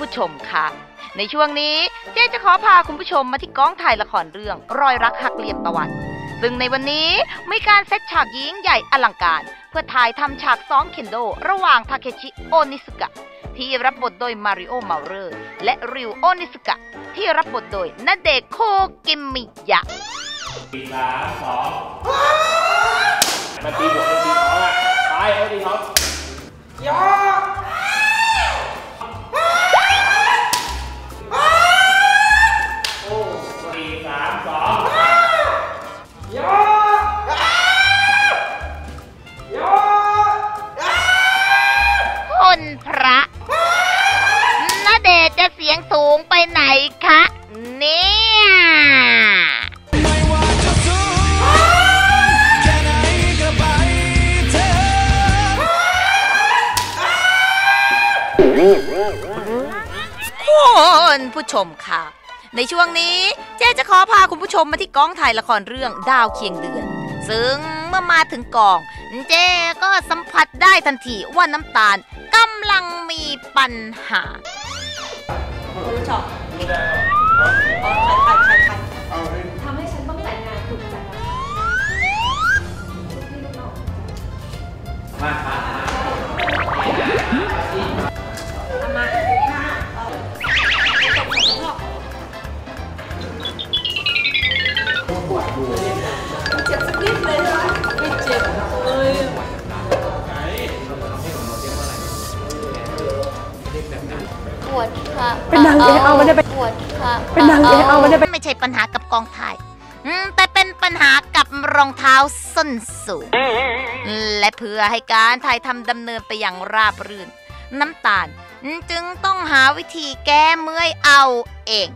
ผู้ชมค่ะในช่วงนี้เจ๊จะขอพาคุณผู้ชมมาที่กองถ่ายละครเรื่อง รอยรักหักเหลี่ยมประวัติซึ่งในวันนี้มีการเซตฉากยิงใหญ่อลังการ เพื่อถ่ายทำฉากซ้องเคนโด ระหว่างทาเคชิโอนิสุกะ ที่รับบทโดยมาริโอเมาเรอร์และริวโอนิสุกะ ที่รับบทโดยนาเดโคกิมิยะสามสอง คุณผู้ชมค่ะ ในช่วงนี้เจ๊จะขอพาคุณผู้ชมมาที่กองถ่ายละครเรื่องดาวเคียงเดือน ซึ่งเมื่อมาถึงกอง เจ๊ก็สัมผัสได้ทันทีว่าน้ำตาลกำลังมีปัญหาทำให้ฉันต้องแต่งงานคุณ แบบปวดค่ะเป็นนางเอกเอามันได้ไปปวดค่ะเป็นนางเอกเอามันได้ไปไม่ใช่ปัญหากับกองถ่ายอืมแต่เป็นปัญหากับรองเท้าส้นสูง และเพื่อให้การถ่ายทำดำเนินไปอย่างราบรื่น น้ำตาล จึงต้องหาวิธีแก้เมื่อยเอาเอง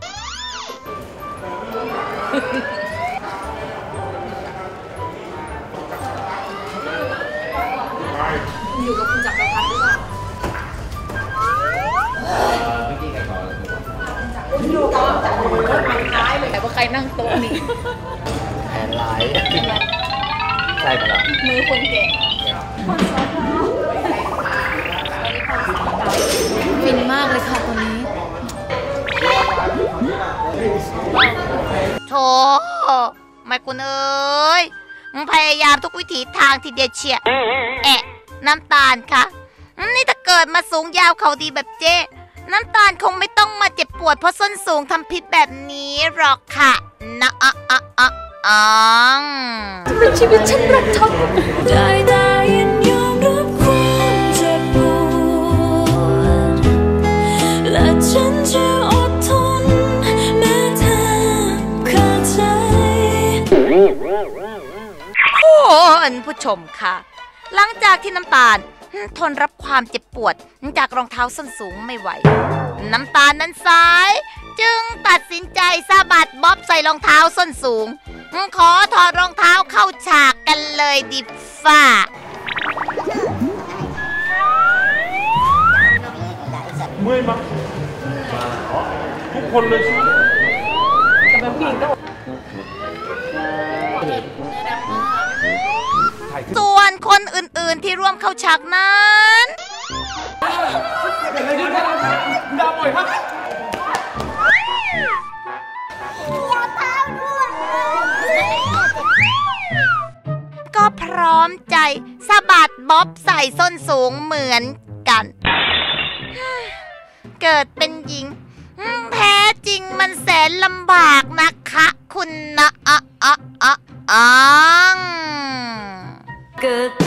อยู่กับคุณจักรพันธ์หรือเปล่าอยู่กับจักรพันธ์รถมันท้ายเลยแต่ว่าใครนั่งโต๊ะนี้แผนร้ายใช่ปะล่ะมือคนแก่ฟินมากเลยค่ะตอนนี้โธ่ไม่คุณเอ้ยมึงพยายามทุกวิถีทางทีเดียวเชียแอะ น้ำตาลคะนี่ถ้าเกิดมาสูงยาวเขาดีแบบเจ๊น้ำตาลคงไม่ต้องมาเจ็บปวดเพราะส้นสูงทำพิษแบบนี้หรอกค่ะนะอะอะอะอะเป็นชีวิตฉันรักทได้ได้ยินยอมรับความเจ็บปวดและฉันจะอดทนแม้เธอขาดใจคุณผู้ชมค่ะ หลังจากที่น้ำตาลทนรับความเจ็บปวดจากรองเท้าส้นสูงไม่ไหว น้ำตาลนั้นสาย จึงตัดสินใจสะบัดบ๊อบใส่รองเท้าส้นสูง ขอถอดรองเท้าเข้าฉากกันเลยดิฟ้าเมื่อยมั้งทุกคนเลยใช่ไหม ส่วนคนอื่นๆที่ร่วมเข้าฉากนั้นดาวปล่อยครับก็พร้อมใจสะบัดบ๊อบใส่ส้นสูงเหมือนกัน เกิดเป็นหญิง แท้จริงมันแสนลำบากนะคะ คุณนะอะอะอะอัง good